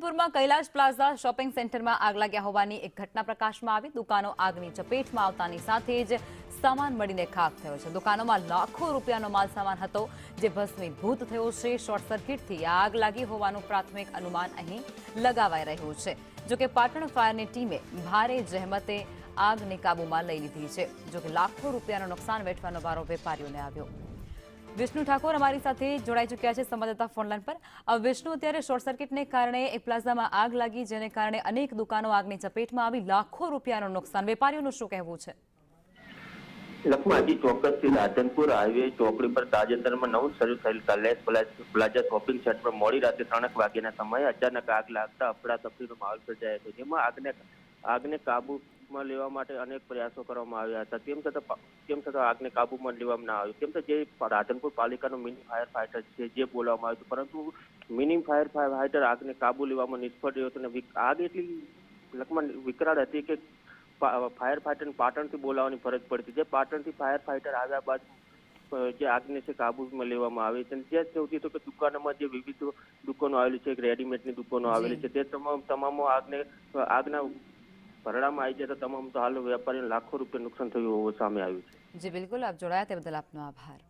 રાધનપુરમાં Kailash plaza shopping સેન્ટરમાં આગ લાગ્યા હોવાની એક ઘટના પ્રકાશમાં આવી. દુકાનો આગની ચપેટમાં આવતાની સાથે જ સામાન મળીને ખાક થયો છે. દુકાનોમાં લાખો રૂપિયાનો માલ સામાન હતો જે ભસ્મીભૂત થયો છે. શોર્ટ સર્કિટથી આગ લાગી હોવાનું પ્રાથમિક અનુમાન અહીં લગાવાઈ રહ્યું છે. જોકે પાટણ ફાયરની ટીમે ભારે જહેમતે આગને કાબૂમાં લઈ લીધી છે. જોકે લાખો રૂપિયાનું નુકસાન વેઠવાનો વારો વેપારીઓને આવ્યો. વિષ્ણુ ઠાકોર અમારી સાથે જોડાઈ ચૂક્યા છે સંવાદદાતા ફોનલાઈન પર. વિષ્ણુ, અત્યારે શોર્ટ સર્કિટને કારણે એક પ્લાઝામાં આગ લાગી, જેને કારણે અનેક દુકાનો આગની ચપેટમાં આવી. લાખો રૂપિયાનું નુકસાન. વેપારીઓનું શું કહેવું છે? લખમાજી ચોક્કસથી રાધનપુર હાઈવે ચોકડી પર તાજેતરમાં નવું શરૂ થયેલ કલેશ પ્લાઝા શોપિંગ સેન્ટર પર મોડી રાતે ત્રણેક વાગ્યાના સમયે અચાનક આગ લાગતા અફડાતફડીનો માહોલ સર્જાયો હતો. જેમાં આગને આગને કાબૂમાં લેવા માટે અનેક પ્રયાસો કરવામાં આવ્યા હતા. તેમ છતાં તેમ છતાં આગને કાબૂમાં લેવામાં ના આવ્યું. તેમ છતાં જે રાધનપુર પાલિકાનું મિની ફાયર ફાઇટર છે જે બોલાવવામાં આવ્યું પરંતુ મિની ફાયર ફાઇટર આગને કાબુ લેવામાં નિષ્ફળ રહ્યો હતો અને આગ એટલી લખમાં વિકરાળ હતી કે ફાયર ફાઇટર પાટણથી બોલાવવાની ફરજ પડતી. જે પાટણથી ફાયર ફાઇટર આવ્યા બાદ જે આગને છે કાબુમાં લેવામાં આવે છે. જે સૌથી તો કે દુકાનોમાં જે વિવિધ દુકાનો આવેલી છે રેડીમેડની દુકાનો આવેલી છે તે તમામ તમામો આગને આગના ભરડામાં આવી જતા તમામ તો હાલ વેપારીને લાખો રૂપિયા નુકસાન થયું હોવું સામે આવ્યું છે. જી, બિલકુલ. આપ જોડાયા તે બદલ આપનો આભાર.